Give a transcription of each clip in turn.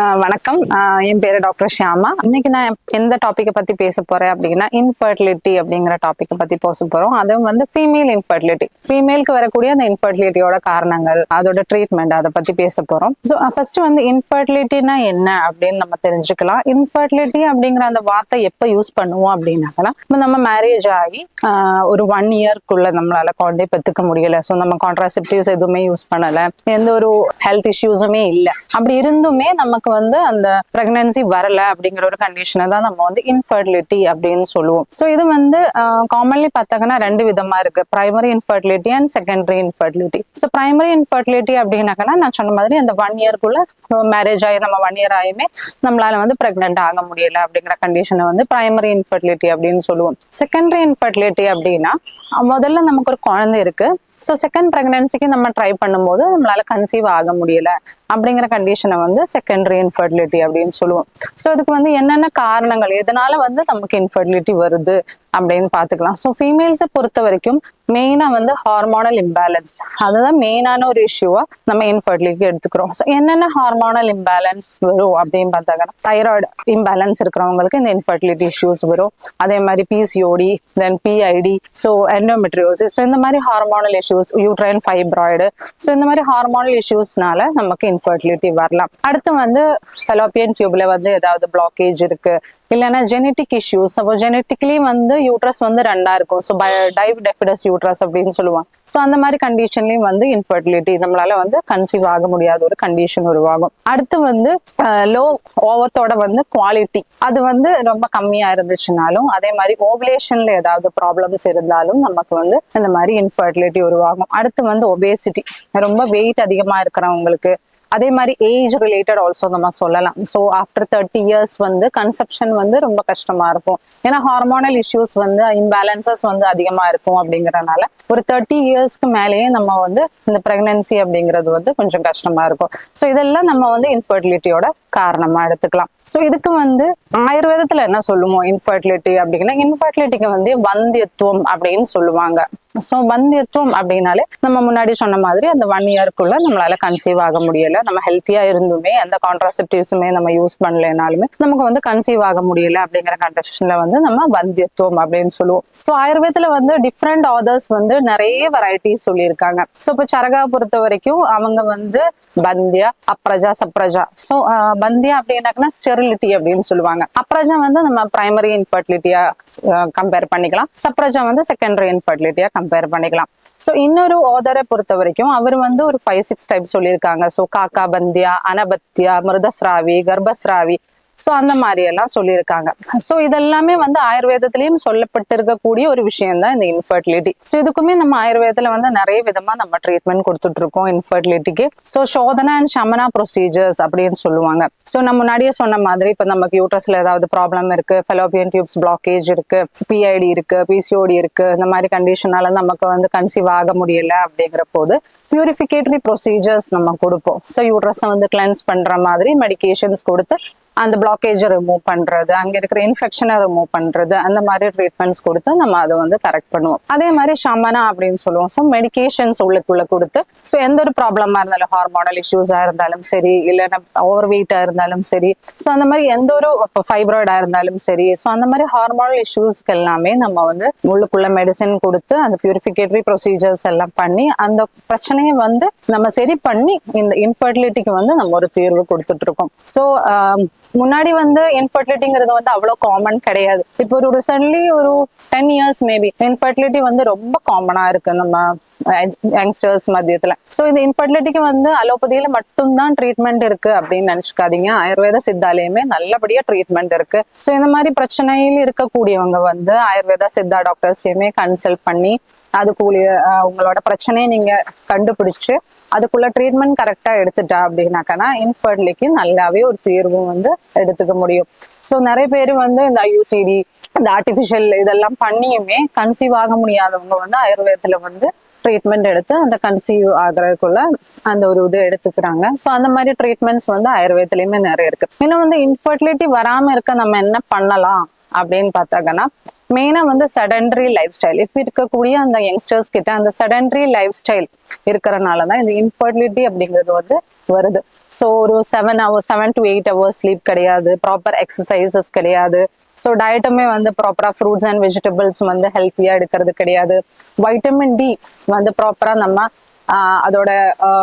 வணக்கம். என் பேரு டாக்டர் ஷியாமா. இன்னைக்கு நான் எந்த டாப்பிக்கை பத்தி பேச போறேன் அப்படின்னா இன்ஃபர்டிலிட்டி அப்படிங்கிற டாப்பிக்கை பத்தி பேச போறோம். அதுவும் வந்து ஃபீமேல் இன்ஃபர்டிலிட்டி ஃபீமேலுக்கு வரக்கூடிய அந்த இன்ஃபர்டிலிட்டியோட காரணங்கள் அதோட ட்ரீட்மெண்ட் அதை பத்தி பேச போறோம். ஸோ ஃபர்ஸ்ட் வந்து இன்ஃபர்டிலிட்டினா என்ன அப்படின்னு நம்ம தெரிஞ்சுக்கலாம். இன்ஃபர்டிலிட்டி அப்படிங்கிற அந்த வார்த்தை எப்போ யூஸ் பண்ணுவோம் அப்படின்னாக்கா நம்ம மேரேஜ் ஆகி ஒரு ஒன் இயர்க்குள்ள நம்மளால குழந்தை பெற்றுக்க முடியல. ஸோ நம்ம கான்ட்ராசெப்டிவ்ஸ் எதுவுமே யூஸ் பண்ணல. எந்த ஒரு ஹெல்த் இஷ்யூஸுமே இல்லை. அப்படி இருந்துமே நமக்கு வந்து அந்த பிரெக்னன்சி வரல அப்படிங்கிற ஒரு கண்டிஷனை தான் நம்ம வந்து இன்ஃபர்டிலிட்டி அப்படின்னு சொல்லுவோம். ஸோ இது வந்து காமன்லி பார்த்தாங்கன்னா ரெண்டு விதமா இருக்கு. Primary infertility and secondary infertility so primary infertility அப்படின்னாக்கன்னா நான் சொன்ன மாதிரி அந்த ஒன் இயர்க்குள்ள மேரேஜ் ஆகி நம்ம ஒன் இயர் ஆயுமே நம்மளால வந்து பிரெக்னென்ட் ஆக முடியல அப்படிங்கிற கண்டிஷனை வந்து பிரைமரி இன்ஃபர்டிலிட்டி அப்படின்னு சொல்லுவோம். செகண்டரி இன்ஃபர்டிலிட்டி அப்படின்னா முதல்ல நமக்கு ஒரு குழந்தை இருக்கு. ஸோ செகண்ட் ப்ரெக்னன்சிக்கு நம்ம ட்ரை பண்ணும்போது நம்மளால கன்சீவ் ஆக முடியல. அப்படிங்கிற கண்டிஷனை வந்து செகண்டரி இன்ஃபர்டிலிட்டி அப்படின்னு சொல்லுவோம். ஸோ இதுக்கு வந்து என்னென்ன காரணங்கள்? எதனால வந்து நமக்கு இன்ஃபர்டிலிட்டி வருது? அப்படின்னு பார்த்துக்கலாம். ஸோ ஃபீமேல்ஸை பொறுத்த வரைக்கும் மெயினாக வந்து ஹார்மோனல் இம்பேலன்ஸ் அதுதான் மெயினான ஒரு இஷ்யூவா நம்ம இன்ஃபர்டிலிட்டி எடுத்துக்கிறோம். ஸோ என்னென்ன ஹார்மோனல் இம்பேலன்ஸ் வரும் அப்படின்னு பார்த்தாங்கன்னா தைராய்டு இம்பேலன்ஸ் இருக்கிறவங்களுக்கு இந்த இன்ஃபர்டிலிட்டி இஷ்யூஸ் வரும். அதே மாதிரி PCOD then PID so endometriosis so இந்த மாதிரி hormonal issues uterine fibroid so இந்த மாதிரி ஹார்மோனல் இஷ்யூஸ்னால நமக்கு இன்ஃபர்டிலிட்டி வரலாம். அடுத்து வந்து ஃபெலோப்பியன் டியூப்ல வந்து ஏதாவது பிளாக்கேஜ் இருக்கு. இல்லைன்னா ஜெனட்டிக் இஷ்யூஸ் அப்போ ஜெனட்டிக்லி வந்து யூட்ரஸ் வந்து ரெண்டா இருக்கும். ஸோ டைவ் டெஃபிடஸ் யூட்ரஸ் அப்படின்னு சொல்லுவாங்க. ஸோ அந்த மாதிரி கண்டிஷன்லயும் வந்து இன்ஃபர்டிலிட்டி நம்மளால வந்து கன்சீவ் ஆக முடியாத ஒரு கண்டிஷன் உருவாகும். அடுத்து வந்து லோ ஓவத்தோட வந்து குவாலிட்டி அது வந்து ரொம்ப கம்மியா இருந்துச்சுனாலும் அதே மாதிரி ஓவலேஷன்ல ஏதாவது ப்ராப்ளம்ஸ் இருந்தாலும் நமக்கு வந்து இந்த மாதிரி இன்ஃபர்டிலிட்டி உருவாகும். அடுத்து வந்து ஒபேசிட்டி ரொம்ப வெயிட் அதிகமா இருக்கிறவங்களுக்கு அதே மாதிரி ஏஜ் ரிலேட்டட் ஆல்சோ நம்ம சொல்லலாம். ஸோ ஆஃப்டர் தேர்ட்டி இயர்ஸ் வந்து கன்செப்ஷன் வந்து ரொம்ப கஷ்டமா இருக்கும். ஏன்னா ஹார்மோனல் இஷ்யூஸ் வந்து இம்பேலன்சஸ் வந்து அதிகமா இருக்கும் அப்படிங்கறனால ஒரு தேர்ட்டி இயர்ஸ்க்கு மேலேயே நம்ம வந்து இந்த பிரெக்னன்சி அப்படிங்கிறது வந்து கொஞ்சம் கஷ்டமா இருக்கும். ஸோ இதெல்லாம் நம்ம வந்து இன்ஃபர்டிலிட்டியோட காரணமா எடுத்துக்கலாம். ஸோ இதுக்கு வந்து ஆயுர்வேதத்துல என்ன சொல்லுவோம் இன்ஃபர்டிலிட்டி அப்படின்னா இன்ஃபர்டிலிட்டிக்கு வந்து வந்தியத்துவம் அப்படின்னு சொல்லுவாங்க. ஸோ வந்தியத்துவம் அப்படின்னாலே நம்ம முன்னாடி சொன்ன மாதிரி அந்த ஒன் இயர்க்குள்ள நம்மளால கன்சீவ் ஆக முடியல. நம்ம ஹெல்த்தியா இருந்துமே எந்த கான்ட்ராசெப்டிவ்ஸுமே நம்ம யூஸ் பண்ணலைனாலுமே நமக்கு வந்து கன்சீவ் ஆக முடியல அப்படிங்கிற கண்டிஷன்ல வந்து நம்ம வந்தியத்துவம் அப்படின்னு சொல்லுவோம். ஸோ ஆயுர்வேதத்துல வந்து டிஃப்ரெண்ட் ஆதர்ஸ் வந்து நிறைய வெரைட்டிஸ் சொல்லியிருக்காங்க. ஸோ இப்போ சரகா பொறுத்த வரைக்கும் அவங்க வந்து பந்தியா அப்ரஜா சப்ரஜா ஸோ பந்தியா அப்படின்னாக்கா ஸ்டெரிலிட்டி அப்படின்னு சொல்லுவாங்க. அப்ரஜா வந்து நம்ம பிரைமரி இன்ஃபர்டிலிட்டியா கம்பேர் பண்ணிக்கலாம். சப்ரஜா வந்து செகண்டரி இன்ஃபர்டிலிட்டியா கம்பேர் பண்ணிக்கலாம். ஸோ இன்னொரு ஓதரை பொறுத்த வரைக்கும் அவர் வந்து ஒரு ஃபைவ் சிக்ஸ் டைப் சொல்லியிருக்காங்க. ஸோ காக்கா பந்தியா அனபத்தியா மிருதஸ்ராவி கர்ப்பஸ்ராவி ஸோ அந்த மாதிரி எல்லாம் சொல்லியிருக்காங்க. ஸோ இதெல்லாமே வந்து ஆயுர்வேதத்திலையும் சொல்லப்பட்டிருக்கக்கூடிய ஒரு விஷயம் தான் இந்த இன்ஃபர்டிலிட்டி ஸோ இதுக்குமே நம்ம ஆயுர்வேதத்துல வந்து நிறைய விதமா நம்ம ட்ரீட்மெண்ட் கொடுத்துட்டு இருக்கோம் இன்ஃபர்டிலிட்டிக்கு ஸோ சோதனா அண்ட் சமனா ப்ரொசீஜர்ஸ் அப்படின்னு சொல்லுவாங்க. ஸோ நம்ம முன்னாடியே சொன்ன மாதிரி இப்போ நமக்கு யூட்ரஸ்ல ஏதாவது ப்ராப்ளம் இருக்கு ஃபெலோபியன் டியூப்ஸ் பிளாக்கேஜ் இருக்கு பிஐடி இருக்கு பிசிஓடி இருக்கு இந்த மாதிரி கண்டிஷனால நமக்கு வந்து கன்சீவ் ஆக முடியல அப்படிங்கிற போது பியூரிஃபிகேட்டரி ப்ரொசீஜர்ஸ் நம்ம கொடுப்போம். ஸோ யூட்ரஸை வந்து கிளென்ஸ் பண்ற மாதிரி மெடிகேஷன்ஸ் கொடுத்து அந்த பிளாக்கேஜை ரிமூவ் பண்றது அங்க இருக்கிற இன்ஃபெக்ஷனை ரிமூவ் பண்றது அந்த மாதிரி ட்ரீட்மெண்ட்ஸ் கொடுத்து நம்ம அதை வந்து கரெக்ட் பண்ணுவோம். அதே மாதிரி ஷமனா அப்படின்னு சொல்லுவோம். ஸோ மெடிகேஷன்ஸ் உள்ளுக்குள்ள கொடுத்து ஸோ எந்த ஒரு ப்ராப்ளமா இருந்தாலும் ஹார்மோனல் இஷ்யூஸா இருந்தாலும் சரி இல்லைன்னா ஓவர் வெயிட்டா இருந்தாலும் சரி ஸோ அந்த மாதிரி எந்த ஒரு ஃபைப்ராய்டா இருந்தாலும் சரி ஸோ அந்த மாதிரி ஹார்மோனல் இஷ்யூஸ்க்கு எல்லாமே நம்ம வந்து உள்ளுக்குள்ள மெடிசன் கொடுத்து அந்த பியூரிஃபிகேட்டரி ப்ரொசீஜர்ஸ் எல்லாம் பண்ணி அந்த பிரச்சனையை வந்து நம்ம சரி பண்ணி இந்த இன்ஃபர்டிலிட்டிக்கு வந்து நம்ம ஒரு தீர்வு கொடுத்துட்டு இருக்கோம். ஸோ முன்னாடி வந்து இன்ஃபர்டிலிட்டிங்கிறது வந்து அவ்வளோ காமன் கிடையாது. இப்போ ஒரு ரிசன்ட்லி ஒரு டென் இயர்ஸ் மேபி இன்ஃபர்டிலிட்டி வந்து ரொம்ப காமனா இருக்கு நம்ம யங்ஸ்டர்ஸ் மத்தியத்துல. ஸோ இந்த இன்ஃபர்டிலிட்டிக்கு வந்து அலோபதியில மட்டும்தான் ட்ரீட்மெண்ட் இருக்கு அப்படின்னு நினைச்சுக்காதீங்க. ஆயுர்வேத சித்தாலயமே நல்லபடியா ட்ரீட்மெண்ட் இருக்கு. ஸோ இந்த மாதிரி பிரச்சனையில் இருக்கக்கூடியவங்க வந்து ஆயுர்வேதா சித்தா டாக்டர்ஸையுமே கன்சல்ட் பண்ணி அதுக்குரிய உங்களோட பிரச்சனையை நீங்க கண்டுபிடிச்சு அதுக்குள்ள ட்ரீட்மெண்ட் கரெக்டா எடுத்துட்டா அப்படின்னாக்கனா இன்ஃபர்டிலிக்கு நல்லாவே ஒரு தீர்வு வந்து எடுத்துக்க முடியும். ஸோ நிறைய பேர் வந்து இந்த ஐயூசிடி இந்த ஆர்டிஃபிஷியல் இதெல்லாம் பண்ணியுமே கன்சீவ் ஆக முடியாதவங்க வந்து ஆயுர்வேதத்துல வந்து ட்ரீட்மெண்ட் எடுத்து அந்த கன்சீவ் ஆகுறதுக்குள்ள அந்த ஒரு இது எடுத்துக்கிறாங்க. ஸோ அந்த மாதிரி ட்ரீட்மெண்ட்ஸ் வந்து ஆயுர்வேதத்துலயுமே நிறைய இருக்கு. இன்னும் வந்து இன்ஃபர்டிலிட்டி வராம இருக்க நம்ம என்ன பண்ணலாம்? அப்படின்னு பார்த்தாங்கன்னா மெயினா வந்து செடன்ட்ரி லைஃப் ஸ்டைல் இப்போ இருக்கக்கூடிய அந்த யங்ஸ்டர்ஸ் கிட்ட அந்த செடன்ட்ரி லைஃப் ஸ்டைல் இருக்கிறனால தான் இந்த இன்ஃபர்டிலிட்டி அப்படிங்கிறது வந்து வருது. ஸோ ஒரு seven hours seven to eight hours sleep கிடையாது. ப்ராப்பர் எக்ஸசைசஸ் கிடையாது. ஸோ டயட்டுமே வந்து ப்ராப்பரா ஃப்ரூட்ஸ் அண்ட் வெஜிடபிள்ஸ் வந்து ஹெல்த்தியா எடுக்கிறது கிடையாது. வைட்டமின் டி வந்து ப்ராப்பரா நம்ம அதோட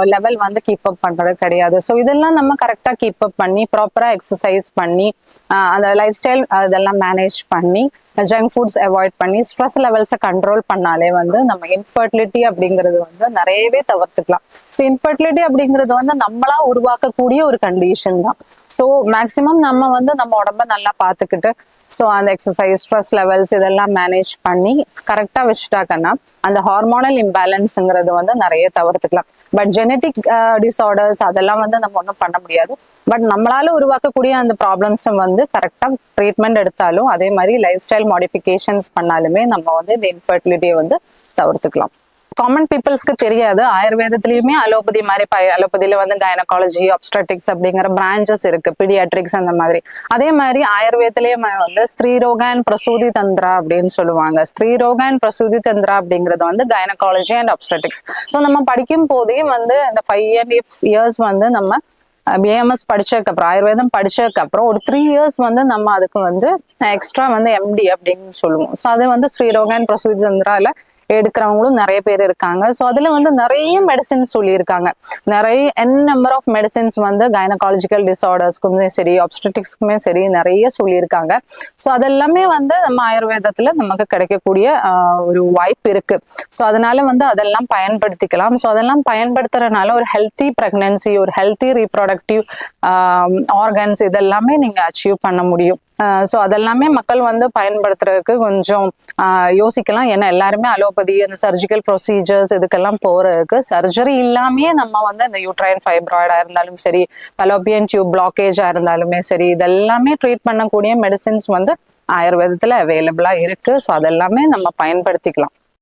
லெவல் வந்து கீப் அப் பண்றது கிடையாது. ஸோ இதெல்லாம் நம்ம கரெக்டா கீப் அப் பண்ணி ப்ராப்பரா எக்ஸசைஸ் பண்ணி ஆஹ் அந்த லைஃப் ஸ்டைல் அதெல்லாம் மேனேஜ் பண்ணி ஜங்க் ஃபுட்ஸ் அவாய்ட் பண்ணி ஸ்ட்ரெஸ் லெவல்ஸை கண்ட்ரோல் பண்ணாலே வந்து நம்ம இன்ஃபர்டிலிட்டி அப்படிங்கிறது வந்து நிறையவே தவிர்த்துக்கலாம். ஸோ இன்ஃபர்டிலிட்டி அப்படிங்கிறது வந்து நம்மளா உருவாக்கக்கூடிய ஒரு கண்டிஷன் தான். ஸோ மேக்சிமம் நம்ம வந்து நம்ம உடம்ப நல்லா பார்த்துக்கிட்டு ஸோ அந்த எக்ஸசைஸ் ஸ்ட்ரெஸ் லெவல்ஸ் இதெல்லாம் மேனேஜ் பண்ணி கரெக்டாக வச்சுட்டாக்கன்னா அந்த ஹார்மோனல் இம்பேலன்ஸுங்கிறது வந்து நிறைய தவிர்த்துக்கலாம். பட் ஜெனட்டிக் டிசார்டர்ஸ் அதெல்லாம் வந்து நம்ம ஒன்றும் பண்ண முடியாது. பட் நம்மளால உருவாக்கக்கூடிய அந்த ப்ராப்ளம்ஸும் வந்து கரெக்டாக ட்ரீட்மெண்ட் எடுத்தாலும் அதே மாதிரி லைஃப் ஸ்டைல் மாடிஃபிகேஷன்ஸ் பண்ணாலுமே நம்ம வந்து இந்த இன்ஃபர்டிலிட்டியை வந்து தவிர்த்துக்கலாம். காமன் பீப்புள்ஸ்க்கு தெரியாது. ஆயுர்வேதத்திலயுமே அலோபதி மாதிரி ப அலோபதியில வந்து கைனகாலஜி obstetrics அப்படிங்கிற பிரான்ச்சஸ் இருக்கு. பீடியாட்ரிக்ஸ் அந்த மாதிரி. அதே மாதிரி ஆயுர்வேதத்திலேயே வந்து ஸ்திரீரோகான் பிரசூதி தந்திரா அப்படின்னு சொல்லுவாங்க. ஸ்திரீரோகான் பிரசூதி தந்திரா அப்படிங்கிறது வந்து கைனகாலஜி அண்ட் obstetrics. ஸோ நம்ம படிக்கும் போதே வந்து இந்த ஃபைவ் அண்ட் இயர்ஸ் வந்து நம்ம பிஎம்எஸ் படிச்சதுக்கு அப்புறம் ஆயுர்வேதம் படிச்சதுக்கு அப்புறம் ஒரு த்ரீ இயர்ஸ் வந்து நம்ம அதுக்கு வந்து எக்ஸ்ட்ரா வந்து எம்டி அப்படின்னு சொல்லுவோம். ஸோ அது வந்து ஸ்ரீரோகன் பிரசூதி தந்திரால எடுக்கிறவங்களும் நிறைய பேர் இருக்காங்க. ஸோ அதுல வந்து நிறைய மெடிசின்ஸ் சொல்லியிருக்காங்க. நிறைய என் நம்பர் ஆஃப் மெடிசின்ஸ் வந்து கைனகாலஜிக்கல் டிசார்டர்ஸ்க்குமே சரி ஆப்ஸ்டட்டிக்ஸ்க்குமே சரி நிறைய சொல்லியிருக்காங்க. ஸோ அதெல்லாமே வந்து நம்ம ஆயுர்வேதத்தில் நமக்கு கிடைக்கக்கூடிய ஒரு வாய்ப்பு இருக்கு. ஸோ அதனால வந்து அதெல்லாம் பயன்படுத்திக்கலாம். ஸோ அதெல்லாம் பயன்படுத்துறதுனால ஒரு ஹெல்த்தி ப்ரெக்னன்சி ஒரு ஹெல்த்தி ரீப்ரொடக்டிவ் ஆர்கன்ஸ் இதெல்லாமே நீங்க அச்சீவ் பண்ண முடியும். ஸோ அதெல்லாமே மக்கள் வந்து பயன்படுத்துறதுக்கு கொஞ்சம் யோசிக்கலாம். ஏன்னா எல்லாருமே அலோபதி அந்த சர்ஜிக்கல் ப்ரொசீஜர்ஸ் இதுக்கெல்லாம் போறதுக்கு சர்ஜரி இல்லாமயே நம்ம வந்து இந்த யூட்ரைன் ஃபைப்ராய்டா இருந்தாலும் சரி பலோபியன் டியூப் பிளாக்கேஜா இருந்தாலுமே சரி இதெல்லாமே ட்ரீட் பண்ணக்கூடிய மெடிசின்ஸ் வந்து ஆயுர்வேதத்துல அவைலபிளா இருக்கு. ஸோ அதெல்லாமே நம்ம பயன்படுத்திக்கலாம்.